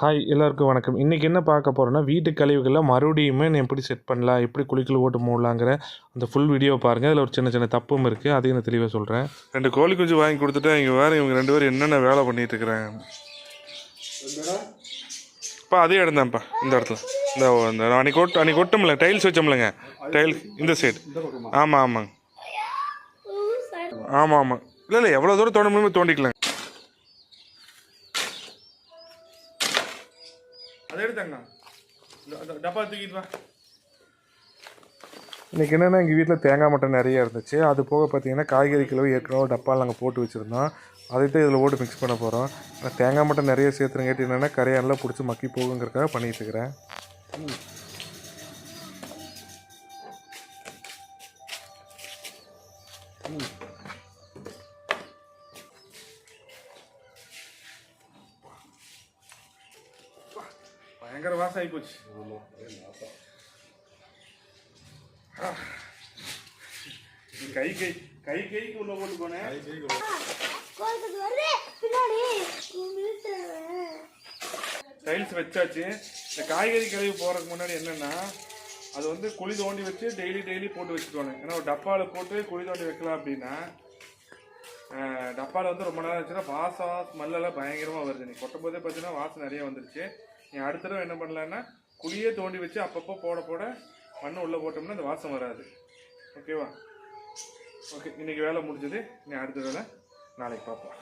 Hi எல்லாருக்கும் வணக்கம். இன்றைக்கி என்ன பார்க்க போகிறோன்னா வீட்டு கழிவுகளை மறுபடியுமே நான் எப்படி செட் பண்ணலாம் எப்படி குளிக்கல் ஓட்டு மூடலாங்கிற அந்த ஃபுல் வீடியோ பாருங்கள் அதில் ஒரு சின்ன சின்ன தப்பும் இருக்குது அதையும் நான் தெளிவாக சொல்கிறேன் ரெண்டு கோழி குஞ்சு வாங்கி கொடுத்துட்டு இங்கே வேற இவங்க ரெண்டு பேரும் என்னென்ன வேலை பண்ணிட்டு இருக்கிறாங்க? அதே இடம் தான்ப்பா இந்த இடத்துல. இந்த இந்த அன்னைக்கு ஒட்டு அன்னைக்கு ஒட்டமில்ல டைல்ஸ் வச்சோம்லங்க. டைல் இந்த சைடு ஆமாம் ஆமாங்க. ஆமாம் ஆமாம் இல்லை இல்லை எவ்வளோ தூரம் தோண்ட முடியுமோ தோண்டிக்கலாங்க. அதை எடுத்தாங்க டப்பா தூக்கிட்டு வா. இன்றைக்கி என்னென்னா எங்கள் வீட்டில் தேங்காய் மட்டை நிறைய இருந்துச்சு. அது போக பார்த்தீங்கன்னா காய்கறி கிலோ ஏற்கனவே டப்பாவில் நாங்கள் போட்டு வச்சுருந்தோம். அதை தான் இதில் ஓட்டு மிக்ஸ் பண்ண போகிறோம் ஆனால் தேங்காய் மட்டை நிறைய சேர்த்துறங்காட்டி என்னென்னா கரையானலாம் பிடிச்சி மக்கி போகுங்கிறதுக்காக பண்ணிட்டு இருக்கிறேன். பயங்கர வாசம் ஆகி போச்சு. கை கை கை கைக்கு உள்ள போட்டு போனேன். டைல்ஸ் வச்சாச்சு. இந்த காய்கறி கழிவு போறதுக்கு முன்னாடி என்னன்னா அது வந்து குழி தோண்டி வச்சு டெய்லி டெய்லி போட்டு வச்சுக்கோங்க ஏன்னா ஒரு டப்பாவில் போட்டு குழி தோண்டி வைக்கலாம் அப்படின்னா டப்பாவில் வந்து ரொம்ப நேரம் வச்சுன்னா வாசம் ஸ்மெல்லாம் பயங்கரமாக வருது. நீ கொட்டும் போதே பார்த்தீங்கன்னா வாசம் நிறைய வந்துருச்சு. நீ அடுத்த தடவை என்ன பண்ணலான்னா குழியே தோண்டி வச்சு அப்பப்போ போட போட மண்ணை உள்ளே போட்டோம்னா அந்த வாசம் வராது. ஓகேவா ஓகே இன்னைக்கு வேலை முடிஞ்சது. நீ அடுத்த வேலை நாளைக்கு பார்ப்போம்.